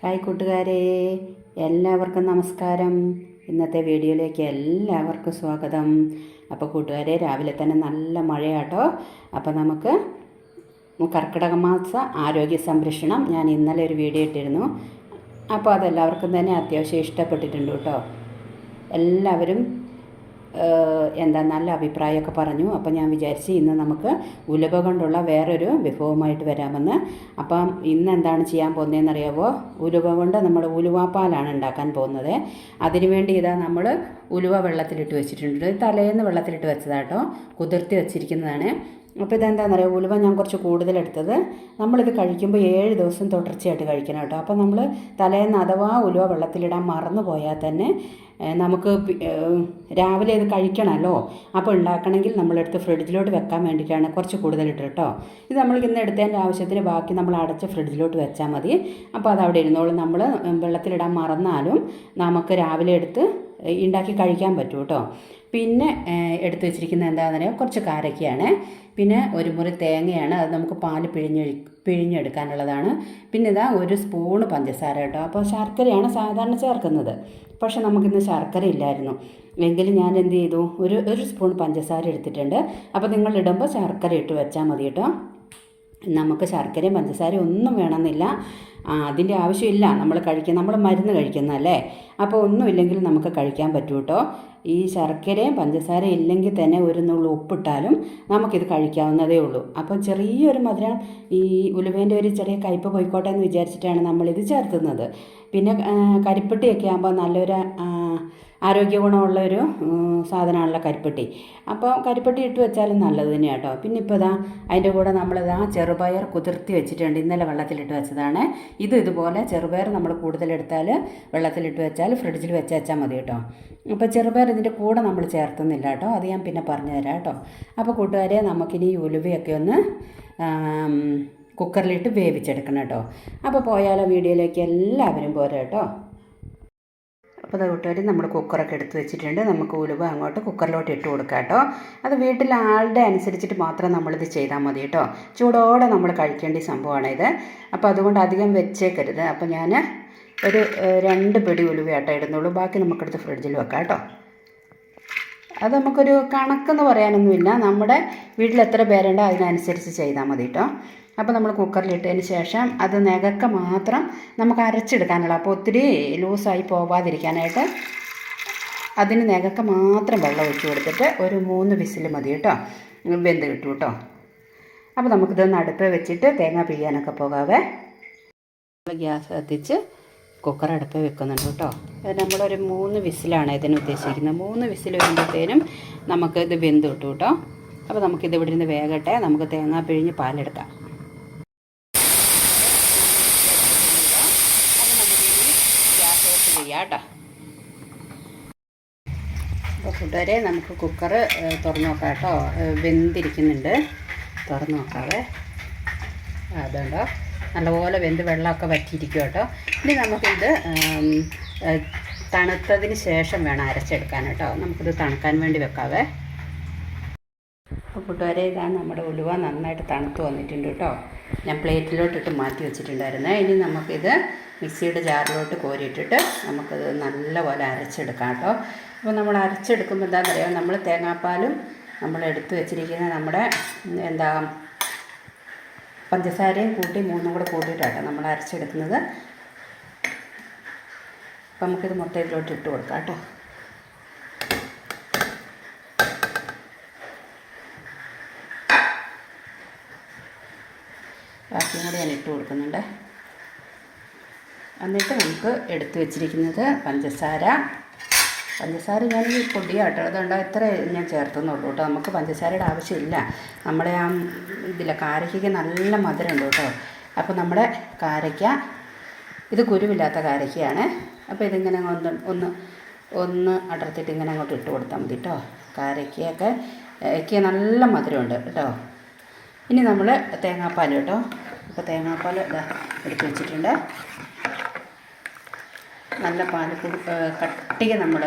Hi കൂട്ടുകാരെ എല്ലാവർക്കും നമസ്കാരം. ഇന്നത്തെ വീഡിയോയിലേക്ക് എല്ലാവർക്കും സ്വാഗതം. അപ്പോൾ കൂട്ടുകാരെ രാവിലെ തന്നെ നല്ല മഴയാട്ടോ. അപ്പോൾ നമുക്ക് കർക്കിടക മാസ ആരോഗ്യ സംരക്ഷണം ഞാൻ ഇന്നലെ ഒരു വീഡിയോ ഇട്ടിരുന്നു. അപ്പോൾ അതെല്ലാവർക്കും തന്നെ അത്യാവശ്യം ഇഷ്ടപ്പെട്ടിട്ടുണ്ട് കേട്ടോ. എല്ലാവരും എന്താ നല്ല അഭിപ്രായമൊക്കെ പറഞ്ഞു. അപ്പോൾ ഞാൻ വിചാരിച്ച് ഇന്ന് നമുക്ക് ഉലവ കൊണ്ടുള്ള വേറൊരു വിഭവമായിട്ട് വരാമെന്ന്. അപ്പം ഇന്ന് എന്താണ് ചെയ്യാൻ പോകുന്നതെന്ന് അറിയാവോ ഉലുവ കൊണ്ട് നമ്മൾ ഉലുവാപ്പാലാണ് ഉണ്ടാക്കാൻ പോകുന്നത്. അതിനുവേണ്ടി ഇതാ നമ്മൾ ഉലുവ വെള്ളത്തിലിട്ട് വെച്ചിട്ടുണ്ട്. തലേന്ന് വെള്ളത്തിലിട്ട് വെച്ചതാട്ടോ. കുതിർത്തി വെച്ചിരിക്കുന്നതാണ്. അപ്പോൾ ഇതെന്താണെന്ന് അറിയാം ഉലുവ ഞാൻ കുറച്ച് കൂടുതലെടുത്തത്. നമ്മളിത് കഴിക്കുമ്പോൾ ഏഴ് ദിവസം തുടർച്ചയായിട്ട് കഴിക്കണം കേട്ടോ. അപ്പോൾ നമ്മൾ തലേന്ന് അഥവാ ഉലുവ വെള്ളത്തിലിടാൻ മറന്നു പോയാൽ തന്നെ നമുക്ക് രാവിലെ ഇത് കഴിക്കണമല്ലോ അപ്പോൾ ഉണ്ടാക്കണമെങ്കിൽ നമ്മളെടുത്ത് ഫ്രിഡ്ജിലോട്ട് വെക്കാൻ വേണ്ടിയിട്ടാണ് കുറച്ച് കൂടുതലിട്ട് കേട്ടോ. ഇത് നമ്മൾ ഇന്ന് എടുത്തതിന്റെ ആവശ്യത്തിന് ബാക്കി നമ്മൾ അടച്ച് ഫ്രിഡ്ജിലോട്ട് വെച്ചാൽ മതി. അപ്പോൾ അത് അവിടെ ഇരുന്നോളും. നമ്മൾ വെള്ളത്തിലിടാൻ മറന്നാലും നമുക്ക് രാവിലെ എടുത്ത് ഉണ്ടാക്കി കഴിക്കാൻ പറ്റും കേട്ടോ. പിന്നെ എടുത്തു വെച്ചിരിക്കുന്നത് എന്താണെന്ന് പറയുക കുറച്ച് കാരക്കയാണ്. പിന്നെ ഒരു മുറി തേങ്ങയാണ്. അത് നമുക്ക് പാൽ പിഴിഞ്ഞ് പിഴിഞ്ഞെടുക്കാനുള്ളതാണ്. പിന്നെ ഇതാ ഒരു സ്പൂണ് പഞ്ചസാര കേട്ടോ. അപ്പോൾ ശർക്കരയാണ് സാധാരണ ചേർക്കുന്നത്. പക്ഷെ നമുക്കിന്ന് ശർക്കര ഇല്ലായിരുന്നു. എങ്കിലും ഞാൻ എന്ത് ചെയ്തു? ഒരു ഒരു സ്പൂൺ പഞ്ചസാര എടുത്തിട്ടുണ്ട്. അപ്പോൾ നിങ്ങൾ ഇടുമ്പോൾ ശർക്കര ഇട്ട് വെച്ചാൽ മതി കേട്ടോ. നമുക്ക് ശർക്കരയും പഞ്ചസാരയും ഒന്നും വേണമെന്നില്ല. അതിന്റെ ആവശ്യമില്ല. നമ്മൾ കഴിക്കുന്ന നമ്മൾ മരുന്ന് കഴിക്കുന്നതല്ലേ അപ്പോൾ ഒന്നുമില്ലെങ്കിൽ നമുക്ക് കഴിക്കാൻ പറ്റൂ കേട്ടോ ഈ ശർക്കരയും പഞ്ചസാരയും ഇല്ലെങ്കിൽ തന്നെ ഒരു നുള്ളു ഉപ്പിട്ടാലും നമുക്കിത് കഴിക്കാവുന്നതേ ഉള്ളൂ. അപ്പോൾ ചെറിയൊരു മധുരം ഈ ഉലുവേന്റെ ഒരു ചെറിയ കയ്പ് പോയിക്കോട്ടെ എന്ന് വിചാരിച്ചിട്ടാണ് നമ്മളിത് ചേർത്തുന്നത്. പിന്നെ കരിപ്പെട്ടിയൊക്കെ ആകുമ്പോൾ നല്ലൊരു ആരോഗ്യ ഗുണമുള്ള ഒരു സാധനമാണല്ലോ കരിപ്പെട്ടി. അപ്പോൾ കരിപ്പെട്ടി ഇട്ട് വെച്ചാലും നല്ലത് തന്നെയാണ് കേട്ടോ പിന്നെ ഇപ്പോൾ ഇതാ അതിന്റെ കൂടെ നമ്മളിതാ ചെറുപയർ കുതിർത്തി വെച്ചിട്ടുണ്ട്. ഇന്നലെ വെള്ളത്തിലിട്ട് വെച്ചതാണ്. ഇത് ഇതുപോലെ ചെറുപയർ നമ്മൾ കൂടുതലെടുത്താൽ വെള്ളത്തിലിട്ട് വെച്ചാൽ ഫ്രിഡ്ജിൽ വെച്ച് വെച്ചാൽ മതി കേട്ടോ. അപ്പോൾ ചെറുപയർ ഇതിന്റെ കൂടെ നമ്മൾ ചേർത്തുന്നില്ല കേട്ടോ. അത് ഞാൻ പിന്നെ പറഞ്ഞു തരാം കേട്ടോ. അപ്പോൾ കൂട്ടുകാരെ നമുക്കിനി ഉലുവയൊക്കെ ഒന്ന് ആം, കുക്കറിലിട്ട് വേവിച്ചെടുക്കണം കേട്ടോ. അപ്പോൾ പോയാലോ വീഡിയോയിലേക്ക്. എല്ലാവരും പോരാ കേട്ടോ. അപ്പോൾ അത് കൂട്ടുകാർ നമ്മൾ കുക്കറൊക്കെ എടുത്ത് വെച്ചിട്ടുണ്ട്. നമുക്ക് ഉലുവ അങ്ങോട്ട് കുക്കറിലോട്ട് ഇട്ട് കൊടുക്കാം കേട്ടോ. അത് വീട്ടിലെ ആളുടെ അനുസരിച്ചിട്ട് മാത്രം നമ്മളിത് ചെയ്താൽ മതി കേട്ടോ. ചൂടോടെ നമ്മൾ കഴിക്കേണ്ട സംഭവമാണ് ഇത്. അപ്പോൾ അതുകൊണ്ട് അധികം വെച്ചേക്കരുത്. അപ്പോൾ ഞാൻ ഒരു രണ്ട് പിടി ഉലുവ ആട്ടോ ഇടുന്നുള്ളൂ. ബാക്കി നമുക്കെടുത്ത് ഫ്രിഡ്ജിൽ വെക്കാം കേട്ടോ. അത് നമുക്കൊരു കണക്കെന്ന് പറയാനൊന്നുമില്ല. നമ്മുടെ വീട്ടിൽ എത്ര പേരുണ്ടോ അതിനനുസരിച്ച് ചെയ്താൽ മതി കേട്ടോ. അപ്പോൾ നമ്മൾ കുക്കറിലിട്ടതിന് ശേഷം അത് നികക്ക മാത്രം നമുക്ക് അരച്ചെടുക്കാനുള്ള അപ്പോൾ ഒത്തിരി ലൂസായി പോവാതിരിക്കാനായിട്ട് അതിന് നികക്ക മാത്രം വെള്ളം ഒഴിച്ച് കൊടുത്തിട്ട് ഒരു മൂന്ന് വിസിൽ മതി കേട്ടോ. വെന്ത് കിട്ടും കേട്ടോ. അപ്പോൾ നമുക്കിതൊന്ന് അടുപ്പ് വെച്ചിട്ട് തേങ്ങ പിഴിയാനൊക്കെ പോകാവേ. ഗ്യാസ് കത്തിച്ച് കുക്കർ അടുപ്പ് വെക്കുന്നുണ്ട് കേട്ടോ. നമ്മളൊരു മൂന്ന് വിസിലാണ് ഇതിന് ഉദ്ദേശിക്കുന്നത്. മൂന്ന് വിസിൽ വരുമ്പോഴത്തേനും നമുക്ക് ഇത് വെന്ത് കിട്ടും കേട്ടോ. അപ്പോൾ നമുക്കിത് ഇവിടെ നിന്ന് വേഗട്ടെ നമുക്ക് തേങ്ങ പിഴിഞ്ഞ് പാലെടുക്കാം. കേട്ടോ. അപ്പോൾ കൂട്ടുകാരെ നമുക്ക് കുക്കറ് തുറന്നു നോക്കാം കേട്ടോ. വെന്തിരിക്കുന്നുണ്ട്. തുറന്നു നോക്കാവേ. അതുണ്ടോ നല്ലപോലെ വെന്ത് വെള്ളമൊക്കെ വറ്റിയിരിക്കും കേട്ടോ. ഇനി നമുക്കിത് തണുത്തതിന് ശേഷം വേണം അരച്ചെടുക്കാൻ കേട്ടോ. നമുക്കിത് തണുക്കാൻ വേണ്ടി വെക്കാവേ. അപ്പോൾ കൂട്ടുകാരെ ഇതാണ് നമ്മുടെ ഉലുവ നന്നായിട്ട് തണുത്ത് വന്നിട്ടുണ്ട് കേട്ടോ. ഞാൻ പ്ലേറ്റിലോട്ടിട്ട് മാറ്റി വെച്ചിട്ടുണ്ടായിരുന്നേ. ഇനി നമുക്കിത് മിക്സിയുടെ ജാറിലോട്ട് കോരിയിട്ടിട്ട് നമുക്കത് നല്ലപോലെ അരച്ചെടുക്കാം കേട്ടോ. അപ്പോൾ നമ്മൾ അരച്ചെടുക്കുമ്പോൾ എന്താണെന്ന് അറിയാം നമ്മൾ തേങ്ങാപ്പാലും നമ്മൾ എടുത്തു വെച്ചിരിക്കുന്ന നമ്മുടെ എന്താ പഞ്ചസാരയും കൂട്ടി മൂന്നും കൂടെ കൂട്ടിയിട്ടാണ് നമ്മൾ അരച്ചെടുക്കുന്നത്. അപ്പം നമുക്കിത് മുട്ടയിലോട്ട് ഇട്ട് കൊടുക്കാം കേട്ടോ ബാക്കിയും കൂടി ഞാൻ ഇട്ട് കൊടുക്കുന്നുണ്ട്. എന്നിട്ട് നമുക്ക് എടുത്തു വെച്ചിരിക്കുന്നത് പഞ്ചസാര. പഞ്ചസാര ഞാൻ ഈ പൊടിയാട്ടോ അതുകൊണ്ട് എത്ര ഞാൻ ചേർത്തുന്നുള്ളൂ കേട്ടോ. നമുക്ക് പഞ്ചസാരയുടെ ആവശ്യമില്ല. നമ്മളെ ആ ഇതിലെ കാരയ്ക്ക് നല്ല മധുരമുണ്ട് കേട്ടോ. അപ്പോൾ നമ്മുടെ കാരയ്ക്ക ഇത് കുരുവില്ലാത്ത കാരയ്ക്കയാണ്. അപ്പോൾ ഇതിങ്ങനെ ഒന്ന് ഒന്ന് ഒന്ന് അടർത്തിട്ട് ഇങ്ങനെ അങ്ങോട്ട് ഇട്ട് കൊടുത്താൽ മതി കേട്ടോ. കാരയ്ക്കയൊക്കെ ഒക്കെ നല്ല മധുരമുണ്ട് കേട്ടോ. ഇനി നമ്മൾ തേങ്ങാപ്പാൽ കേട്ടോ അപ്പോൾ തേങ്ങാപ്പാൽ ഇതാ എടുത്ത് വെച്ചിട്ടുണ്ട്. നല്ല പാൽ കട്ടിക നമ്മൾ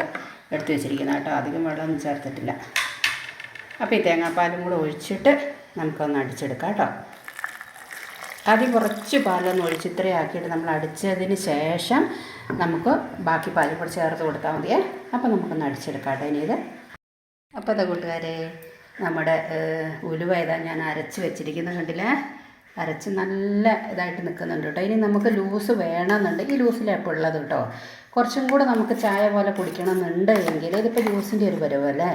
എടുത്ത് വെച്ചിരിക്കുന്നത് കേട്ടോ. അധികം വെള്ളമൊന്നും ചേർത്തിട്ടില്ല. അപ്പോൾ ഈ തേങ്ങാപ്പാലും കൂടെ ഒഴിച്ചിട്ട് നമുക്കൊന്ന് അടിച്ചെടുക്കാം കേട്ടോ. ആദ്യം കുറച്ച് പാലൊന്ന് ഒഴിച്ച് ഇത്രയും ആക്കിയിട്ട് നമ്മൾ അടിച്ചതിന് ശേഷം നമുക്ക് ബാക്കി പാലും കൂടെ ചേർത്ത് കൊടുത്താൽ മതിയേ. അപ്പോൾ നമുക്കൊന്ന് അടിച്ചെടുക്കാം ഇനി ഇത്. അപ്പോൾ അതാ കൂട്ടുകാരെ നമ്മുടെ ഉലുവ ഇതാ ഞാൻ അരച്ച് വെച്ചിരിക്കുന്നത് കണ്ടില്ലേ? അരച്ച് നല്ല ഇതായിട്ട് നിൽക്കുന്നുണ്ട് കേട്ടോ. ഇനി നമുക്ക് ലൂസ് വേണമെന്നുണ്ടെങ്കിൽ ലൂസിലാണ് ഉള്ളത് കേട്ടോ. കുറച്ചും കൂടെ നമുക്ക് ചായ പോലെ കുടിക്കണമെന്നുണ്ട് എങ്കിൽ ഇതിപ്പോൾ ജ്യൂസിന്റെ ഒരു പരുവല്ലേ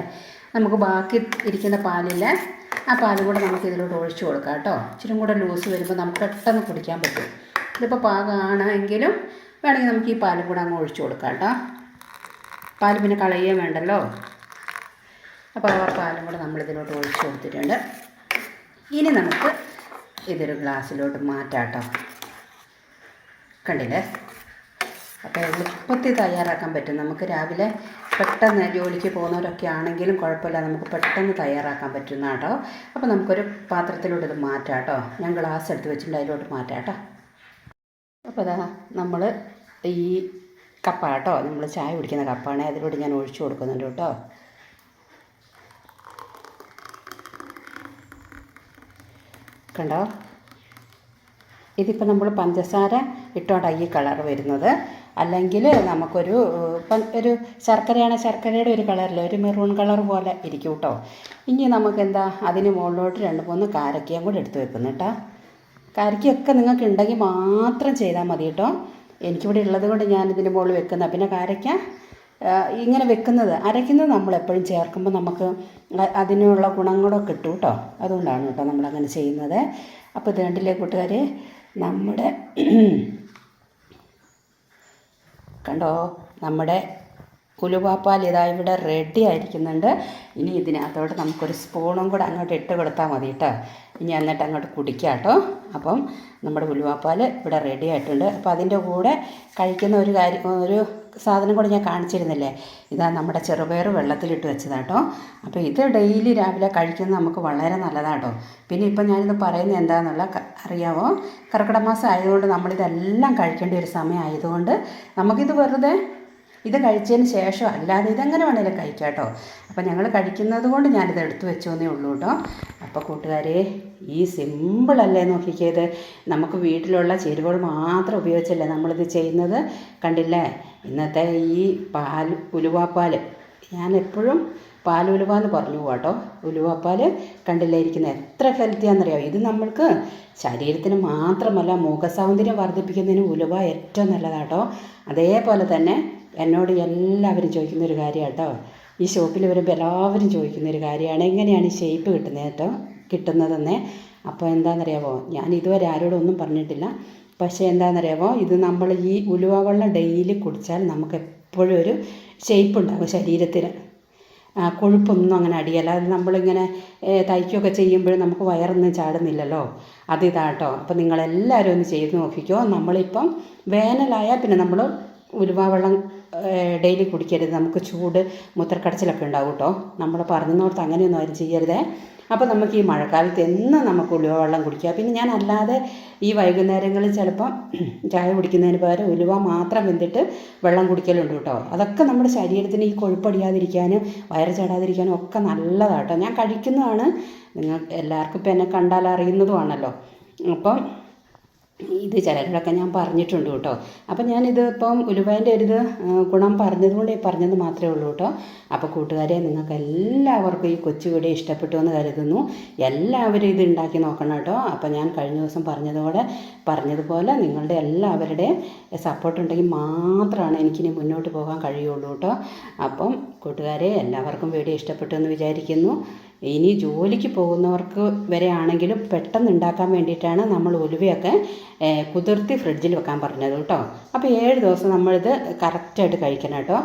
നമുക്ക് ബാക്കി ഇരിക്കുന്ന പാലിൽ ആ പാലും കൂടെ നമുക്ക് ഇതിലോട്ട് ഒഴിച്ചു കൊടുക്കാം കേട്ടോ. ഇച്ചിരി കൂടെ ലൂസ് വരുമ്പോൾ നമുക്ക് പെട്ടെന്ന് കുടിക്കാൻ പറ്റും. ഇതിപ്പോൾ പാകമാണ് എങ്കിലും വേണമെങ്കിൽ നമുക്ക് ഈ പാലും കൂടെ അങ്ങ് ഒഴിച്ചു കൊടുക്കാം കേട്ടോ. പാൽ പിന്നെ കളയുകയും വേണ്ടല്ലോ. അപ്പോൾ ആ പാലും കൂടെ നമ്മളിതിലോട്ട് ഒഴിച്ച് കൊടുത്തിട്ടുണ്ട്. ഇനി നമുക്ക് ഇതൊരു ഗ്ലാസ്സിലോട്ട് മാറ്റാം കേട്ടോ കണ്ടില്ലേ അപ്പോൾ എളുപ്പത്തിൽ തയ്യാറാക്കാൻ പറ്റും. നമുക്ക് രാവിലെ പെട്ടെന്ന് ജോലിക്ക് പോകുന്നവരൊക്കെ ആണെങ്കിലും കുഴപ്പമില്ല. നമുക്ക് പെട്ടെന്ന് തയ്യാറാക്കാൻ പറ്റുന്ന കേട്ടോ അപ്പോൾ നമുക്കൊരു പാത്രത്തിലോട്ട് ഇത് മാറ്റാം കേട്ടോ ഞാൻ ഗ്ലാസ് എടുത്ത് വെച്ചിട്ടുണ്ട് അതിലോട്ട് മാറ്റാം കേട്ടോ അപ്പോൾ അതാ നമ്മൾ ഈ കപ്പ കേട്ടോ നമ്മൾ ചായ കുടിക്കുന്ന കപ്പാണ്. അതിലോട്ട് ഞാൻ ഒഴിച്ചു കൊടുക്കുന്നുണ്ട് കേട്ടോ. കണ്ടോ? ഇതിപ്പോൾ നമ്മൾ പഞ്ചസാര ഇട്ടോണ്ടാണ് ഈ കളർ വരുന്നത്. അല്ലെങ്കിൽ നമുക്കൊരു ഒരു ശർക്കരയാണ് ശർക്കരയുടെ ഒരു കളറിൽ ഒരു മെറൂൺ കളർ പോലെ ഇരിക്കും കേട്ടോ. ഇനി നമുക്ക് എന്താ അതിന് മുകളിലോട്ട് രണ്ട് മൂന്ന് കാരക്കയും കൂടെ എടുത്ത് വെക്കുന്നു കേട്ടോ. കാരക്കയൊക്കെ നിങ്ങൾക്ക് ഉണ്ടെങ്കിൽ മാത്രം ചെയ്താൽ മതി കേട്ടോ. എനിക്കിവിടെ ഉള്ളത് കൊണ്ട് ഞാൻ ഇതിന് മുകളിൽ വെക്കുന്ന. പിന്നെ കാരക്ക? ഇങ്ങനെ വെക്കുന്നത് അരയ്ക്കുന്നത് നമ്മൾ എപ്പോഴും ചേർക്കുമ്പോൾ നമുക്ക് അതിനുള്ള ഗുണങ്ങളൊക്കെ കിട്ടും കേട്ടോ. അതുകൊണ്ടാണ് കേട്ടോ നമ്മളങ്ങനെ ചെയ്യുന്നത്. അപ്പോൾ ഇത് കണ്ടില്ലേ കൂട്ടുകാർ നമ്മുടെ കണ്ടോ? നമ്മുടെ ഉലുവാപ്പാൽ ഇതാ ഇവിടെ റെഡി ആയിരിക്കുന്നുണ്ട്. ഇനി ഇതിനകത്തോട്ട് നമുക്കൊരു സ്പൂണും കൂടെ അങ്ങോട്ട് ഇട്ട് കൊടുത്താൽ മതി കേട്ടോ ഇനി എന്നിട്ട് അങ്ങോട്ട് കുടിക്കുക കേട്ടോ അപ്പം നമ്മുടെ ഉലുവാപ്പാൽ ഇവിടെ റെഡി ആയിട്ടുണ്ട്. അപ്പോൾ അതിന്റെ കൂടെ കഴിക്കുന്ന ഒരു കാര്യം ഒരു സാധനം കൂടെ ഞാൻ കാണിച്ചിരുന്നില്ലേ? ഇതാ നമ്മുടെ ചെറുപയർ വെള്ളത്തിലിട്ട് വെച്ചതാട്ടോ അപ്പോൾ ഇത് ഡെയിലി രാവിലെ കഴിക്കുന്നത് നമുക്ക് വളരെ നല്ലതാട്ടോ പിന്നെ ഇപ്പം ഞാനിത് പറയുന്നത് എന്താണെന്നുള്ള അറിയാമോ കർക്കിടക മാസം ആയതുകൊണ്ട് നമ്മളിതെല്ലാം കഴിക്കേണ്ട ഒരു സമയം ആയതുകൊണ്ട് നമുക്കിത് വെറുതെ ഇത് കഴിച്ചതിന് ശേഷം അല്ലാതെ ഇതെങ്ങനെ വേണേലും കഴിക്കാം കേട്ടോ. അപ്പം ഞങ്ങൾ കഴിക്കുന്നത് കൊണ്ട് ഞാനിത് എടുത്തു വെച്ചോന്നേ ഉള്ളൂ കേട്ടോ. അപ്പോൾ കൂട്ടുകാരെ ഈ സിമ്പിളല്ലേ നോക്കിക്കേത്? നമുക്ക് വീട്ടിലുള്ള ചേരുവകൾ മാത്രം ഉപയോഗിച്ചല്ലേ നമ്മളിത് ചെയ്യുന്നത്? കണ്ടില്ലേ? ഇന്നത്തെ ഈ പാൽ ഉലുവാപ്പാൽ ഞാൻ എപ്പോഴും പാൽ ഉലുവ എന്ന് പറഞ്ഞു പോവാട്ടോ ഉലുവാപ്പാൽ കണ്ടില്ലേ ഇരിക്കുന്നത് എത്ര ഹെൽത്തിയാണെന്നറിയാം ഇത് നമ്മൾക്ക് ശരീരത്തിന് മാത്രമല്ല മുഖസൗന്ദര്യം വർദ്ധിപ്പിക്കുന്നതിന് ഉലുവ ഏറ്റവും നല്ലതാട്ടോ അതേപോലെ തന്നെ എന്നോട് എല്ലാവരും ചോദിക്കുന്നൊരു കാര്യം കേട്ടോ. ഈ ഷോപ്പിൽ വരുമ്പോൾ എല്ലാവരും ചോദിക്കുന്നൊരു കാര്യമാണ്. എങ്ങനെയാണ് ഈ ഷേപ്പ് കിട്ടുന്നത് കേട്ടോ? കിട്ടുന്നതെന്നേ. അപ്പോൾ എന്താണെന്നറിയാമോ ഞാൻ ഇതുവരെ ആരോടും ഒന്നും പറഞ്ഞിട്ടില്ല. പക്ഷേ എന്താണെന്നറിയാമോ ഇത് നമ്മൾ ഈ ഉലുവ വെള്ളം ഡെയിലി കുടിച്ചാൽ നമുക്ക് എപ്പോഴും ഒരു ഷേപ്പ് ഉണ്ടാകും ശരീരത്തിന്. കൊഴുപ്പൊന്നും അങ്ങനെ അടിയല്ല. അത് നമ്മളിങ്ങനെ തയ്ക്കുകയൊക്കെ ചെയ്യുമ്പോഴും നമുക്ക് വയറൊന്നും ചാടുന്നില്ലല്ലോ. അതിതാട്ടോ അപ്പോൾ നിങ്ങളെല്ലാവരും ഒന്ന് ചെയ്ത് നോക്കിക്കോ. നമ്മളിപ്പം വേനലായാൽ പിന്നെ നമ്മൾ ഉലുവ വെള്ളം ഡെയിലി കുടിക്കരുത്. നമുക്ക് ചൂട് മൂത്രക്കടച്ചിലൊക്കെ ഉണ്ടാവും കേട്ടോ. നമ്മൾ പറഞ്ഞോർത്ത് അങ്ങനെയൊന്നും ആരും ചെയ്യരുതേ. അപ്പോൾ നമുക്ക് ഈ മഴക്കാലത്ത് എന്നും നമുക്ക് ഉലുവ വെള്ളം കുടിക്കാം. പിന്നെ ഞാൻ അല്ലാതെ ഈ വൈകുന്നേരങ്ങളിൽ ചിലപ്പം ചായ കുടിക്കുന്നതിന് പകരം ഉലുവ മാത്രം വെന്തിട്ട് വെള്ളം കുടിക്കലുണ്ട് കേട്ടോ. അതൊക്കെ നമ്മുടെ ശരീരത്തിന് ഈ കൊഴുപ്പടിയാതിരിക്കാനും വയറ് ചാടാതിരിക്കാനും ഒക്കെ നല്ലതാണ് നല്ലതാട്ടോ. ഞാൻ കഴിക്കുന്നതാണ്. നിങ്ങൾ എല്ലാവർക്കും ഇപ്പം എന്നെ കണ്ടാൽ അറിയുന്നതുമാണല്ലോ. അപ്പം ഇത് ചിലരോടൊക്കെ ഞാൻ പറഞ്ഞിട്ടുണ്ട് കേട്ടോ. അപ്പം ഞാനിത് ഇപ്പം ഉലുവേന്റെ ഒരു ഇത് ഗുണം പറഞ്ഞതുകൊണ്ട് പറഞ്ഞത് മാത്രമേ ഉള്ളൂ കേട്ടോ. അപ്പോൾ കൂട്ടുകാരെ നിങ്ങൾക്ക് എല്ലാവർക്കും ഈ കൊച്ചു വീഡിയോ ഇഷ്ടപ്പെട്ടു എന്ന് കരുതുന്നു. എല്ലാവരും ഇത് ഉണ്ടാക്കി നോക്കണം കേട്ടോ. അപ്പോൾ ഞാൻ കഴിഞ്ഞ ദിവസം പറഞ്ഞതുപോലെ പറഞ്ഞതുപോലെ നിങ്ങളുടെ എല്ലാവരുടെയും സപ്പോർട്ട് ഉണ്ടെങ്കിൽ മാത്രമാണ് എനിക്കിനി മുന്നോട്ട് പോകാൻ കഴിയുള്ളൂ കേട്ടോ. അപ്പം കൂട്ടുകാരെ എല്ലാവർക്കും വീഡിയോ ഇഷ്ടപ്പെട്ടു എന്ന് വിചാരിക്കുന്നു. ഇനി ജോലിക്ക് പോകുന്നവർക്ക് വരെ ആണെങ്കിലും പെട്ടെന്ന് ഉണ്ടാക്കാൻ വേണ്ടിയിട്ടാണ് നമ്മൾ ഉലുവയൊക്കെ കുതിർത്തി ഫ്രിഡ്ജിൽ വെക്കാൻ പറഞ്ഞത് കേട്ടോ. അപ്പോൾ ഏഴ് ദിവസം നമ്മളിത് കറക്റ്റായിട്ട് കഴിക്കണം കേട്ടോ.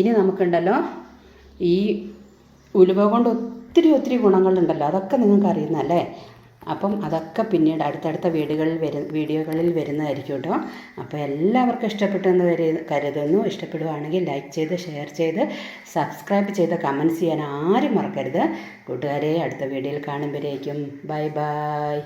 ഇനി നമുക്കുണ്ടല്ലോ ഈ ഉലുവ കൊണ്ട് ഒത്തിരി ഒത്തിരി ഗുണങ്ങളുണ്ടല്ലോ. അതൊക്കെ നിങ്ങൾക്ക് അറിയുന്നല്ലേ അപ്പം അതൊക്കെ പിന്നീട് അടുത്തടുത്ത വീടുകളിൽ വരു വീഡിയോകളിൽ വരുന്നതായിരിക്കും കേട്ടോ അപ്പോൾ എല്ലാവർക്കും ഇഷ്ടപ്പെട്ടെന്ന് കരുതുന്നു. ഇഷ്ടപ്പെടുവാണെങ്കിൽ ലൈക്ക് ചെയ്ത് ഷെയർ ചെയ്ത് സബ്സ്ക്രൈബ് ചെയ്ത് കമന്റ്സ് ചെയ്യാൻ ആരും മറക്കരുത്. കൂട്ടുകാരെ അടുത്ത വീഡിയോയിൽ കാണുമ്പോഴേക്കും. Bye bye